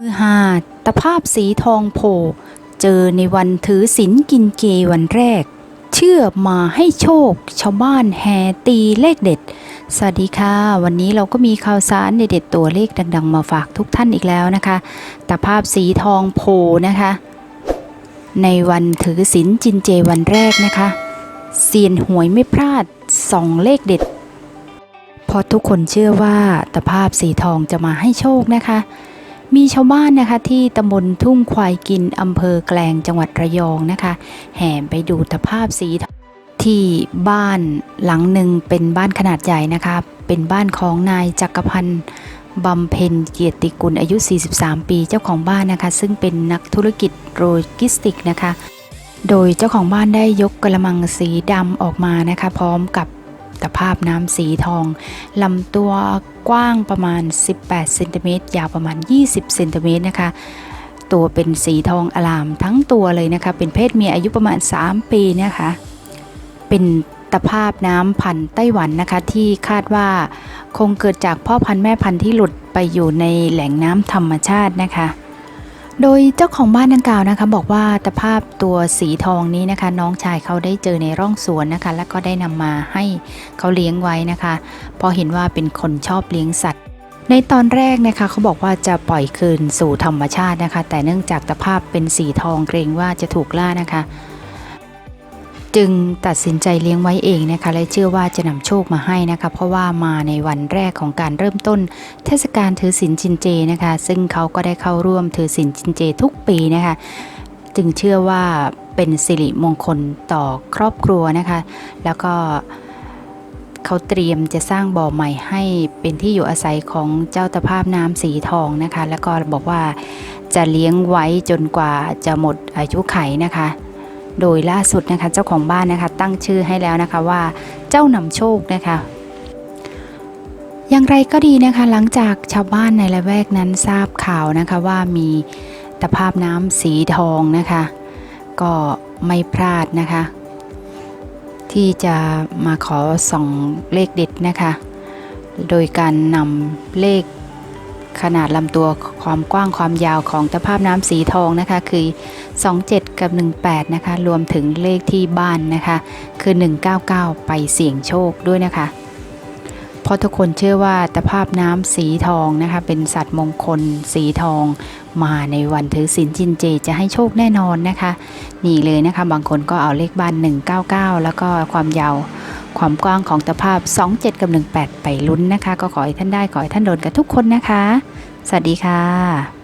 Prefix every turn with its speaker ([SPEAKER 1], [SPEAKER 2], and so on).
[SPEAKER 1] คือหาตะภาพสีทองโผเจอในวันถือศีลกินเจวันแรก เชื่อมาให้โชค ชาวบ้านแห่ตีเลขเด็ด สวัสดีค่ะ วันนี้เราก็มีข่าวสารเด็ดๆตัวเลขดัง ๆ มาฝากทุกท่านอีกแล้วนะคะตะภาพสีทองโผนะคะ ในวันถือศีลจินเจวันแรกนะคะเซียนหวยไม่พลาดสองเลขเด็ดเพราะทุกคนเชื่อว่าตะภาพสีทองจะมาให้โชคนะคะ มีชาวบ้านนะคะที่ตำบลทุ่งควายกินอำเภอแกลงจังหวัดระยองนะคะ แห่ไปดูตภาพสีที่บ้านหลังหนึ่งเป็นบ้านขนาดใหญ่นะคะเป็นบ้านของนายจักรพันธ์บำเพ็ญเกียรติกุลอายุ 43 ปีเจ้าของบ้านนะคะ ซึ่งเป็นนักธุรกิจโลจิสติกนะคะ โดยเจ้าของบ้านได้ยกกระมังสีดำออกมานะคะ พร้อมกับ ตภาพน้ำสีทองลำตัวกว้างประมาณ 18เซนติเมตรยาวประมาณ 20เซนติเมตรนะคะตัวเป็นสีทองอลามทั้งตัวเลยนะคะ เป็นเพศเมียอายุประมาณ 3 ปีนะคะ เป็นตภาพน้ำพันธุ์ไต้หวันนะคะ ที่คาดว่าคงเกิดจากพ่อพันธุ์แม่พันธุ์ที่หลุดไปอยู่ในแหล่งน้ำธรรมชาตินะคะ โดยเจ้าของบ้านดังกล่าวนะคะ บอกว่าตะภาพตัวสีทองนี้นะคะ น้องชายเขาได้เจอในร่องสวนนะคะ แล้วก็ได้นำมาให้เขาเลี้ยงไว้นะคะพอเห็นว่าเป็นคนชอบเลี้ยงสัตว์ ในตอนแรกนะคะเขาบอกว่าจะปล่อยคืนสู่ธรรมชาตินะคะ แต่เนื่องจากตะภาพเป็นสีทองเกรงว่าจะถูกล่านะคะ จึงตัดสินใจเลี้ยงไว้เองนะคะและเชื่อว่าจะนำโชคมาให้นะคะ เพราะว่ามาในวันแรกของการเริ่มต้น เทศกาลถือศีลจินเจนะคะ ซึ่งเขาก็ได้เข้าร่วมถือศีลจินเจทุกปีนะคะ จึงเชื่อว่าเป็นสิริมงคลต่อครอบครัวนะคะ แล้วก็เขาเตรียมจะสร้างบ่อใหม่ให้เป็นที่อยู่อาศัยของเจ้าตะภาพน้ำสีทองนะคะ แล้วก็บอกว่าจะเลี้ยงไว้จนกว่าจะหมดอายุไขนะคะ โดยล่าสุดนะคะเจ้าของบ้านนะคะตั้งชื่อให้แล้วนะคะว่าเจ้านำโชคนะคะอย่างไรก็ดีนะคะหลังจากชาวบ้านในละแวกนั้นทราบข่าวนะคะว่ามีตะภาพน้ำสีทองนะคะ ก็ไม่พลาดนะคะ ที่จะมาขอส่องเลขเด็ดนะคะ โดยการนำเลข ขนาดลำตัวความกว้างความยาวของตะภาพน้ำสีทองนะคะ คือ 27 กับ 18 นะคะ รวมถึงเลขที่บ้านนะคะ คือ 199 ไปเสี่ยงโชคด้วยนะคะ เพราะทุกคนเชื่อว่าตะภาพน้ำสีทองนะคะ เป็นสัตว์มงคลสีทอง มาในวันถือศีลจินเจจะให้โชคแน่นอนนะคะ นี่เลยนะคะ บางคนก็เอาเลขบ้าน 199 แล้วก็ความยาว ความกว้างของตะภาพ 27 กับ 18 ไปลุ้นนะคะ ก็ขอให้ท่านได้ขอให้ท่านโดนกับทุกคนนะคะ สวัสดีค่ะ